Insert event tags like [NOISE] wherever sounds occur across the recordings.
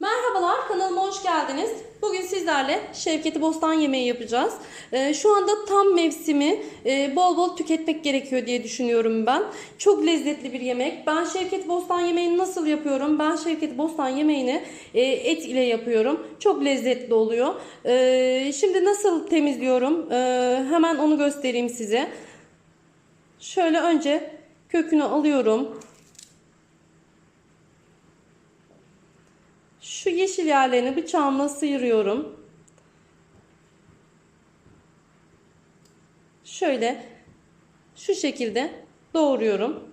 Merhabalar kanalıma hoş geldiniz. Bugün sizlerle Şevketi Bostan yemeği yapacağız. Ee, şu anda tam mevsimi e, bol bol tüketmek gerekiyor diye düşünüyorum ben. Çok lezzetli bir yemek. Ben Şevketi Bostan yemeğini nasıl yapıyorum? Ben Şevketi Bostan yemeğini e, et ile yapıyorum. Çok lezzetli oluyor. Ee, şimdi nasıl temizliyorum? Ee, hemen onu göstereyim size. Şöyle önce kökünü alıyorum. Şu yeşil yerlerini bıçağımla sıyırıyorum. Şöyle şu şekilde doğruyorum.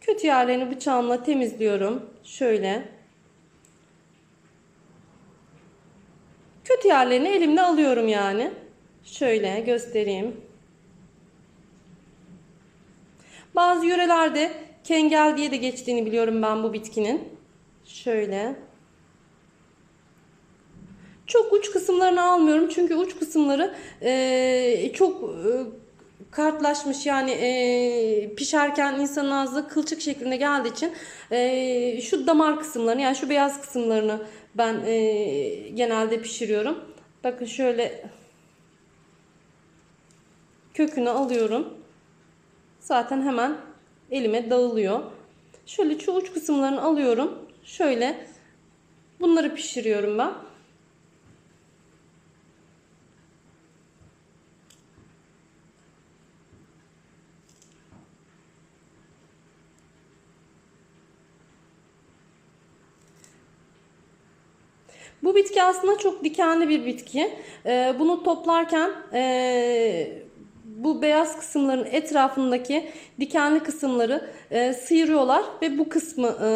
Kötü yerlerini bıçağımla temizliyorum. Şöyle. Kötü yerlerini elimle alıyorum yani. Şöyle göstereyim. Bazı yörelerde kengel diye de geçtiğini biliyorum ben bu bitkinin. Şöyle. Çok uç kısımlarını almıyorum çünkü uç kısımları e, çok e, kartlaşmış yani e, pişerken insanın ağzı kılçık şeklinde geldiği için e, şu damar kısımlarını yani şu beyaz kısımlarını ben e, genelde pişiriyorum. Bakın şöyle kökünü alıyorum. Zaten hemen elime dağılıyor. Şöyle şu uç kısımlarını alıyorum. Şöyle bunları pişiriyorum ben. Bu bitki aslında çok dikenli bir bitki. Ee, bunu toplarken e, bu beyaz kısımların etrafındaki dikenli kısımları e, sıyırıyorlar ve bu kısmı e,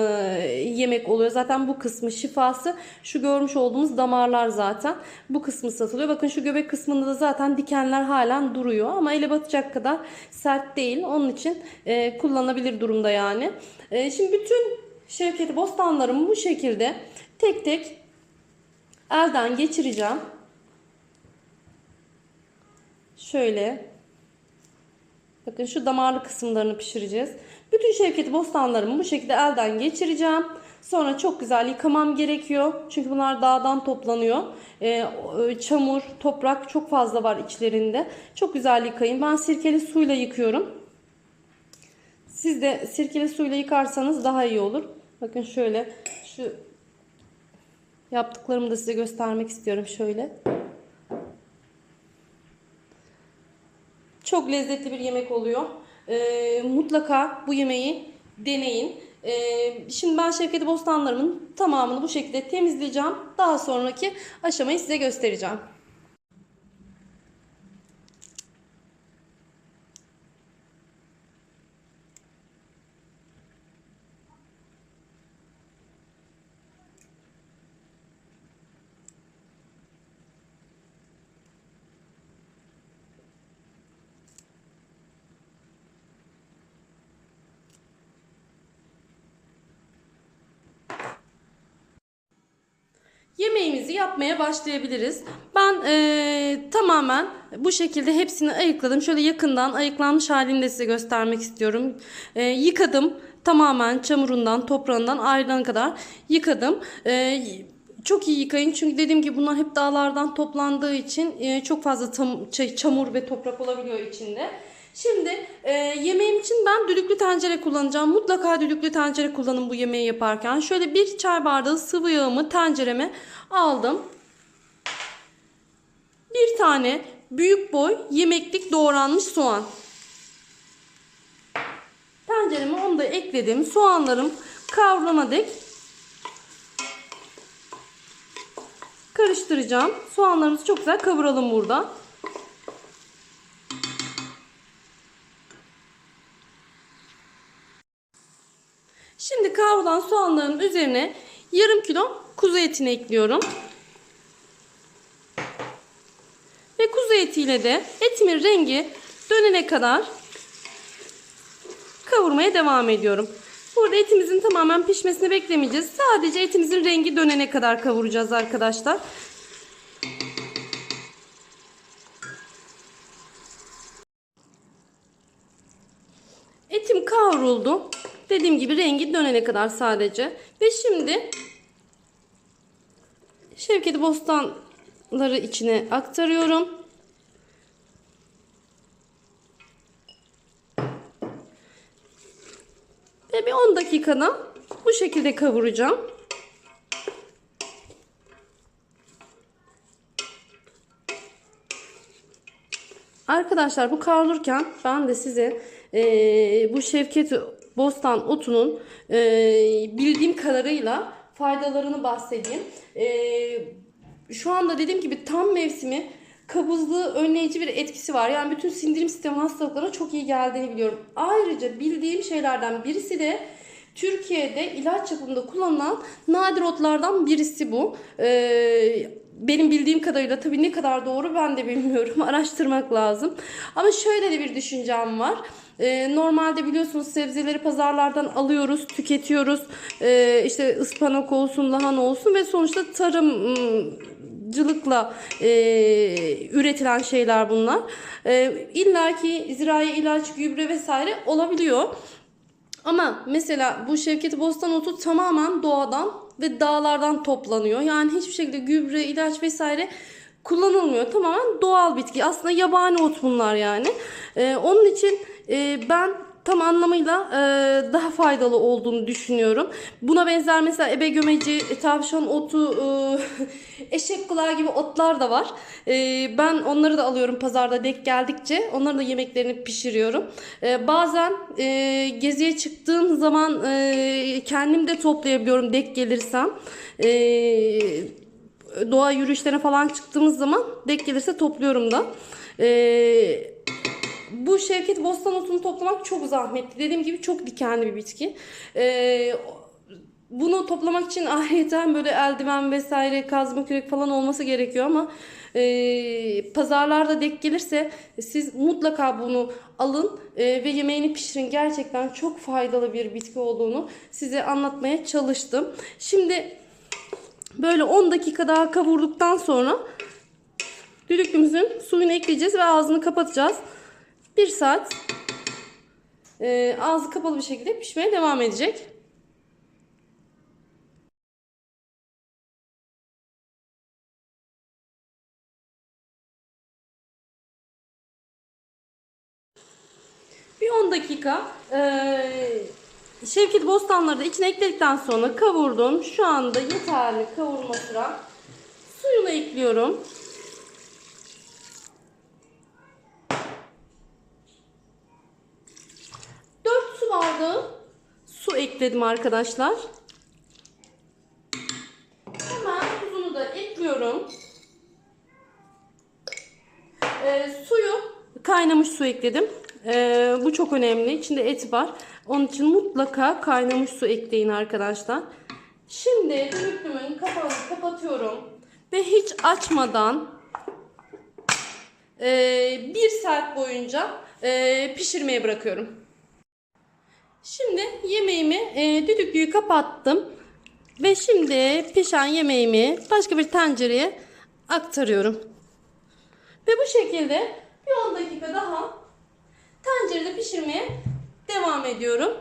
yemek oluyor. Zaten bu kısmı şifası şu görmüş olduğumuz damarlar zaten. Bu kısmı satılıyor. Bakın şu göbek kısmında da zaten dikenler halen duruyor ama ele batacak kadar sert değil. Onun için e, kullanabilir durumda yani. E, şimdi bütün Şevketi bostanlarımı bu şekilde tek tek elden geçireceğim. Şöyle Bakın şu damarlı kısımlarını pişireceğiz. Bütün şevketi bostanlarımı bu şekilde elden geçireceğim. Sonra çok güzel yıkamam gerekiyor. Çünkü bunlar dağdan toplanıyor. Ee, çamur, toprak çok fazla var içlerinde. Çok güzel yıkayın. Ben sirkeli suyla yıkıyorum. Siz de sirkeli suyla yıkarsanız daha iyi olur. Bakın şöyle şu yaptıklarımı da size göstermek istiyorum şöyle. Çok lezzetli bir yemek oluyor. Ee, mutlaka bu yemeği deneyin. Ee, şimdi ben Şevketi Bostanlarımın tamamını bu şekilde temizleyeceğim. Daha sonraki aşamayı size göstereceğim. Yemeğimizi yapmaya başlayabiliriz. Ben eee, tamamen bu şekilde hepsini ayıkladım. Şöyle yakından ayıklanmış halini de size göstermek istiyorum. Eee, yıkadım. Tamamen çamurundan, toprağından ayrılana kadar yıkadım. Eee, çok iyi yıkayın çünkü dediğim gibi bunlar hep dağlardan toplandığı için eee, çok fazla tam, çamur ve toprak olabiliyor içinde. Şimdi e, yemeğim için ben düdüklü tencere kullanacağım. Mutlaka düdüklü tencere kullanın bu yemeği yaparken. Şöyle bir çay bardağı sıvı yağımı tencereme aldım. Bir tane büyük boy yemeklik doğranmış soğan. Tencereme onu da ekledim. Soğanlarım kavrulana dek karıştıracağım. Soğanlarımızı çok güzel kavuralım burada. Şimdi kavrulan soğanların üzerine yarım kilo kuzu etini ekliyorum. Ve kuzu etiyle de etimin rengi dönene kadar kavurmaya devam ediyorum. Burada etimizin tamamen pişmesini beklemeyeceğiz. Sadece etimizin rengi dönene kadar kavuracağız arkadaşlar. Etim kavruldu. Dediğim gibi rengi dönene kadar sadece. Ve şimdi Şevketi bostanları içine aktarıyorum. Ve bir 10 dakikada bu şekilde kavuracağım. Arkadaşlar bu kavrulurken ben de size eee, bu Şevket Bostan otunun eee, bildiğim kadarıyla faydalarını bahsedeyim. Eee, şu anda dediğim gibi tam mevsimi kabızlığı önleyici bir etkisi var. Yani bütün sindirim sistemi hastalıklarına çok iyi geldiğini biliyorum. Ayrıca bildiğim şeylerden birisi de Türkiye'de ilaç yapımında kullanılan nadir otlardan birisi bu. Ee, benim bildiğim kadarıyla tabii ne kadar doğru ben de bilmiyorum. [LAUGHS] Araştırmak lazım. Ama şöyle de bir düşüncem var. Ee, normalde biliyorsunuz sebzeleri pazarlardan alıyoruz, tüketiyoruz. Ee, işte ıspanak olsun, lahana olsun ve sonuçta tarımcılıkla e, üretilen şeyler bunlar. Ee, İlla ki zirai ilaç, gübre vesaire olabiliyor. Ama mesela bu Şevketi Bostan otu tamamen doğadan ve dağlardan toplanıyor. Yani hiçbir şekilde gübre, ilaç vesaire kullanılmıyor. Tamamen doğal bitki. Aslında yabani ot bunlar yani. Ee, onun için e, ben tam anlamıyla e, daha faydalı olduğunu düşünüyorum. Buna benzer mesela ebe gömeci, e, tavşan otu, e, [LAUGHS] eşek kulağı gibi otlar da var. E, ben onları da alıyorum pazarda denk geldikçe. Onları da yemeklerini pişiriyorum. E, bazen e, geziye çıktığım zaman e, kendim de toplayabiliyorum denk gelirsem. E, doğa yürüyüşlerine falan çıktığımız zaman denk gelirse topluyorum da. Eee bu Şevket Bostan otunu toplamak çok zahmetli. Dediğim gibi çok dikenli bir bitki. Ee, bunu toplamak için [LAUGHS] ayrıca böyle eldiven vesaire kazma kürek falan olması gerekiyor ama e, pazarlarda denk gelirse siz mutlaka bunu alın e, ve yemeğini pişirin. Gerçekten çok faydalı bir bitki olduğunu size anlatmaya çalıştım. Şimdi böyle 10 dakika daha kavurduktan sonra düdüklümüzün suyunu ekleyeceğiz ve ağzını kapatacağız. 1 saat e, ağzı kapalı bir şekilde pişmeye devam edecek. Bir 10 dakika e, Şevket Bostanları da içine ekledikten sonra kavurdum. Şu anda yeterli kavurma sıra. Suyunu ekliyorum. 4 su bardağı ekledim arkadaşlar. Hemen tuzunu da ekliyorum. Ee, suyu kaynamış su ekledim. Ee, bu çok önemli. İçinde et var. Onun için mutlaka kaynamış su ekleyin arkadaşlar. Şimdi düdüklümün kapağını kapatıyorum. Ve hiç açmadan e, bir saat boyunca e, pişirmeye bırakıyorum. Şimdi yemeğimi e, düdüklüyü kapattım. Ve şimdi pişen yemeğimi başka bir tencereye aktarıyorum. Ve bu şekilde bir 10 dakika daha tencerede pişirmeye devam ediyorum.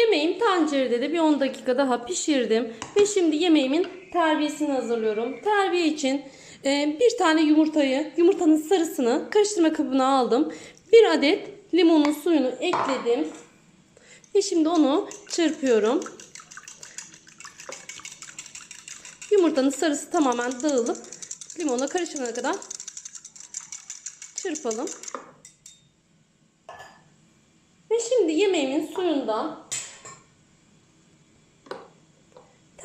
Yemeğim tencerede de bir 10 dakika daha pişirdim. Ve şimdi yemeğimin terbiyesini hazırlıyorum. Terbiye için e, bir tane yumurtayı, yumurtanın sarısını karıştırma kabına aldım. Bir adet limonun suyunu ekledim. Ve şimdi onu çırpıyorum. Yumurtanın sarısı tamamen dağılıp limona karışana kadar çırpalım. Ve şimdi yemeğimin suyundan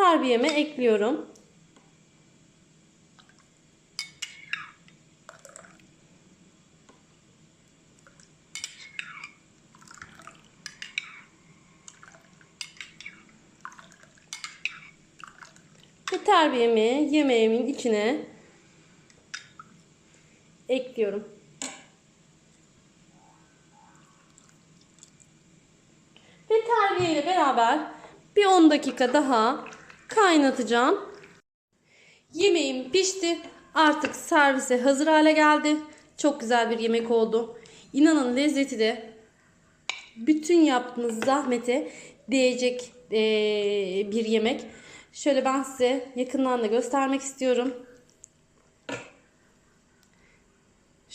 terbiyeme ekliyorum. Ve terbiyemi yemeğimin içine ekliyorum. Ve terbiye ile beraber bir 10 dakika daha kaynatacağım. Yemeğim pişti. Artık servise hazır hale geldi. Çok güzel bir yemek oldu. İnanın lezzeti de bütün yaptığınız zahmete değecek bir yemek. Şöyle ben size yakından da göstermek istiyorum.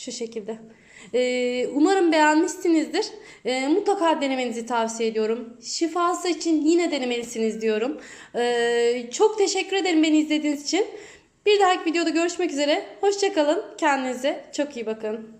Şu şekilde. Ee, umarım beğenmişsinizdir. Ee, mutlaka denemenizi tavsiye ediyorum. Şifası için yine denemelisiniz diyorum. Ee, çok teşekkür ederim beni izlediğiniz için. Bir dahaki videoda görüşmek üzere. Hoşçakalın. Kendinize çok iyi bakın.